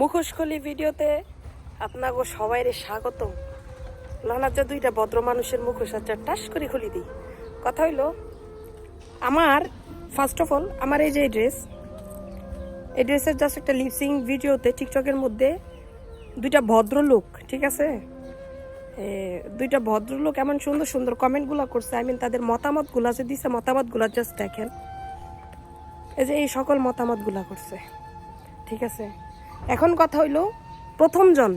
মুখোশখলি ভিডিওতে আপনাকে সবাই স্বাগত যে দুইটা ভদ্র মানুষের মুখোশ আছে টাস করে খুলি দিই। কথা হইল, আমার ফার্স্ট অফ অল আমার এই যে ড্রেস এই ড্রেসের জাস্ট একটা লিপসিং ভিডিওতে টিকটকের মধ্যে দুইটা ভদ্রলোক, ঠিক আছে? দুইটা ভদ্রলোক এমন সুন্দর সুন্দর কমেন্টগুলো করছে আই মিন তাদের মতামতগুলো যে দিছে, মতামতগুলো জাস্ট দেখেন। এই যে এই সকল মতামতগুলা করছে, ঠিক আছে? এখন কথা হইল প্রথমজন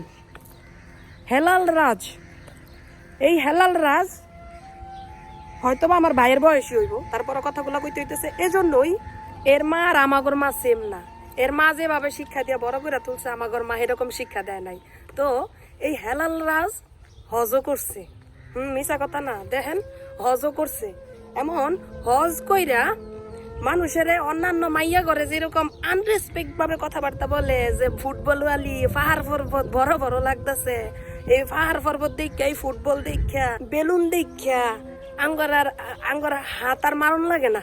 হেলাল রাজ। এই হেলাল রাজ হয়তোবা আমার ভাইয়ের বয়সী হইব তারপরে কথাগুলো কইতে হইতেছে, এজন্যই এর মা আর আমাগর মা সেম না। এর মা যেভাবে শিক্ষা দিয়ে বড় করে তুলছে, আমাগর মা এরকম শিক্ষা দেয় নাই। তো এই হেলাল রাজ হজও করছে। হুম মিশা কথা না, দেখেন হজও করছে। এমন হজ কইরা মানুষের অন্যান্য মাইয়া করে যেরকম আনরেসপেক্ট ভাবে কথাবার্তা বলে, যে ফুটবল ওয়ালি, পাহাড় পর্বত, বড় বড় লাগতেছে। এই পাহাড় পর্বত দেখা, এই ফুটবল দেখা, বেলুন দেখা আঙ্গরার আঙ্গরা হাত আর মারণ লাগে না।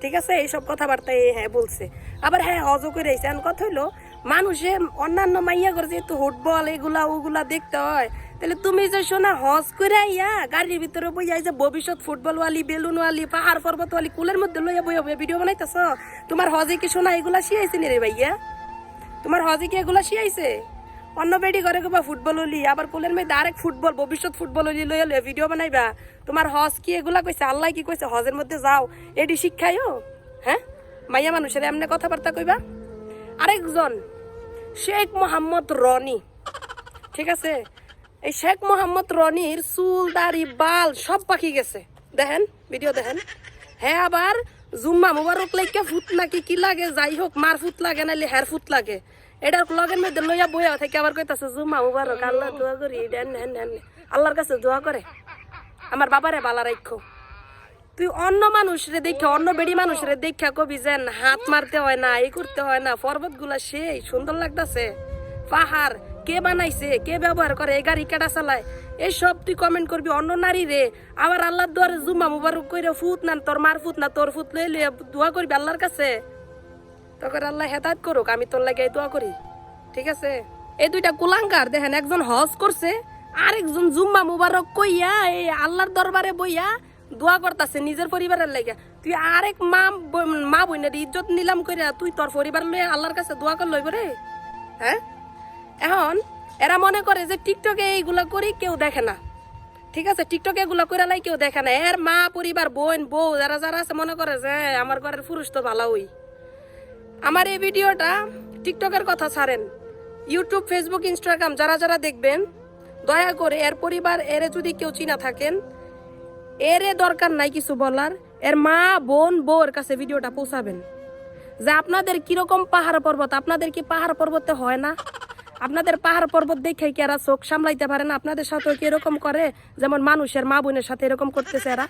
ঠিক আছে? এইসব কথাবার্তা এই হ্যাঁ বলছে। আবার হ্যাঁ হজ করে আইছে কথা হইল, মানুষে অন্যান্য মাইয়া করে যেহেতু ফুটবল এগুলা, ওগুলা দেখতে হয় তাহলে তুমি যে শোনা হজ করে আইয়া গাড়ির ভিতরে বইয়া যে ভবিষ্যৎ ফুটবলওয়ালি, বেলুনওয়ালি, পাহাড় পর্বতওয়ালি, কুলের মধ্যে লইয়া বইয়া বইয়া ভিডিও বানাইতেছ? তোমার হজে কি শোনা এগুলা শিয়াইছে নি রে ভাইয়া? তোমার হজে কি এগুলা শিয়াইছে? অন্য বেডি করে গোবা ফুটবল হলি আবার কুলের মধ্যে আরেক ফুটবল, ভবিষ্যৎ ফুটবল হলি লইয়া লইয়া ভিডিও বানাইবা। তোমার হজ কি এগুলা কইছে? আল্লাহ কি কইছে? হজের মধ্যে যাও। এডি শিক্ষাইও হ্যাঁ? মাইয়া মানুষের এমনি কথাবার্তা কইবা? আরেকজন, শেখ মোহাম্মদ রনি। ঠিক আছে? এই শেখ মোহাম্মদ, রনির চুল, দাড়ি, বাল সব পাখি গেছে। দেখেন ভিডিও দেখেন। হ্যাঁ আবার জুম্মা মুবারক লাইকা ফুট নাকি কি লাগে? যাই হোক, মার ফুট লাগে, নাইলে হের ফুট লাগে। এটার লগের মধ্যে লইয়া বইয়া থেকে আবার কইতাছে, জুম্মা মুবারক, আল্লাহ দোয়া করি, দেন হেন হেন আল্লাহর কাছে দোয়া করে। আমার বাবারে বালা রাখো তুই অন্য মানুষরে দেখে, অন্য বেড়ি মানুষরে দেখে কবি যেন হাত মারতে হয় না এই করতে হয় না পর্বতগুলা সেই সুন্দর লাগতাছে। পাহাড় কে বানাইছে, কে ব্যবহার করে, এই গাড়ি কেটা চালায়? এই সব তুই কমেন্ট করবি অন্য নারী রে আবার আল্লাহর দুয়ারে জুম্মা মুবারক কইরা ফুট না, তোর মার ফুট না, তোর ফুট লই লই দোয়া করবি আল্লাহর কাছে। তখন আল্লাহ হেদায়ত করুক, আমি তোর লাগে দোয়া করি। ঠিক আছে? এই দুইটা কুলাঙ্কার দেখেন একজন হজ করছে, আরেকজন জুম্মা মুবারক কইয়া এই আল্লাহর দরবারে বইয়া দোয়া করতেছে নিজের পরিবারের লাগে। তুই আরেক মা মা বইনের ইজ্জত নিলাম কইরা তুই তোর পরিবার লইয়া আল্লাহর কাছে দোয়া কর লইব রে? হ্যাঁ? এখন এরা মনে করে যে টিকটকে এইগুলা করি কেউ দেখে না। ঠিক আছে? টিকটকে এগুলা করে লাই কেউ দেখে না। এর মা, পরিবার, বোন, বউ যারা যারা আছে মনে করে যে আমার ঘরের পুরুষ তো ভালো হই আমার এই ভিডিওটা টিকটকের কথা ছাড়েন। ইউটিউব, ফেসবুক, ইনস্টাগ্রাম যারা যারা দেখবেন, দয়া করে এর পরিবার, এরে যদি কেউ চিনা থাকেন, এরে দরকার নাই কিছু বলার। এর মা, বোন, বউর কাছে ভিডিওটা পৌঁছাবেন। যে আপনাদের কীরকম পাহাড় পর্বত, আপনাদের কি পাহাড় পর্বতে হয় না? আপনাদের পাহাড় পর্বত দেখে কি এরা চোখ সামলাইতে পারে না? আপনাদের সাথেও কি এরকম করে? যেমন মানুষের মা বোনের সাথে এরকম করতেছে এরা।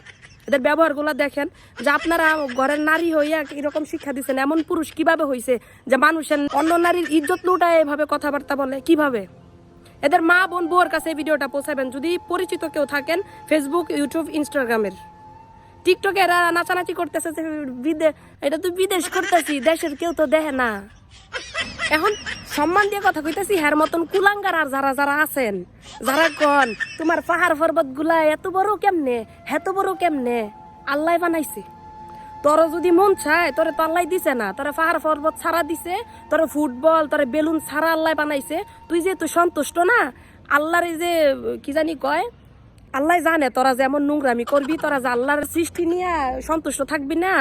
এদের ব্যবহারগুলো দেখেন যে আপনারা ঘরের নারী হইয়া এরকম শিক্ষা দিচ্ছেন এমন পুরুষ কীভাবে হইছে যে মানুষের অন্য নারীর ইজ্জত লুটায় এভাবে কথাবার্তা বলে? কীভাবে? এদের মা বোন বউর কাছে ভিডিওটা পৌঁছাবেন। যদি পরিচিত কেউ থাকেন ফেসবুক ইউটিউব ইনস্টাগ্রামের টিকটকে এরা নাচানাচি করতেছে এটা তো বিদেশ করতেছি, দেশের কেউ তো দেখে না। এখন সম্মান দিয়ে কথা কইতেছি হ্যার মতন কুলাঙ্গার আর যারা যারা আছেন, যারা কন তোমার পাহাড় পর্বতগুলা এত বড় কেমনে? এত বড় কেমনে? আল্লাহ বানাইছে। তোর যদি মন চায়, তোরে তো আল্লাহ দিছে না। তোরে পাহাড় পর্বত ছাড়া দিছে, তোরে ফুটবল, তোরে বেলুন ছাড়া আল্লাহ বানাইছে। তুই যে তুই সন্তুষ্ট না, আল্লাহর যে, কি জানি কয়, আল্লাহ জানে তোরা যেমন নোংরামি করবি, তোরা যে আল্লাহর সৃষ্টি নিয়ে সন্তুষ্ট থাকবি না,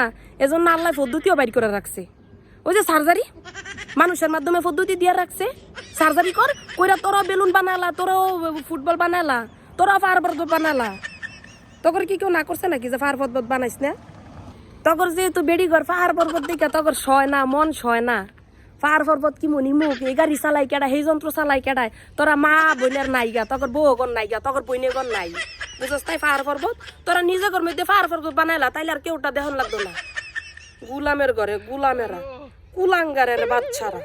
এজন্য আল্লাহ পদ্ধতিও বাইর করে রাখছে। ওই যে সার্জারি? মানুষের মাধ্যমে পদ্ধতি দিয়ে রাখছে। সার্জারি কর, কইরা তোরা বেলুন বানালা, তোরাও ফুটবল বানালা তোরা পর্বত বানালা। তখন কি কেউ না করছে নাকি যে পাহাড় পর্বত বানাইস না? তখন যেহেতু বেড়ি ঘর পাহাড় পর্বত দিকে তখন সয় না, মন সয় না। পাহাড় পর্বত কি মনি মুখ? এই গাড়ি চালাই কেডা, সেই যন্ত্র চালাই কেডায় তোরা মা বোনের নাইগা তখন বউ গন নাইগা তখন বইনে গন নাই। বুঝস তাই পাহাড় পর্বত তোরা নিজে ঘর মধ্যে পাহাড় পর্বত বানাইলা, তাইলে আর কেউটা দেহন লাগতো না। গুলামের ঘরে, গুলামেরা। কুলাঙ্গারের বাচ্চারা।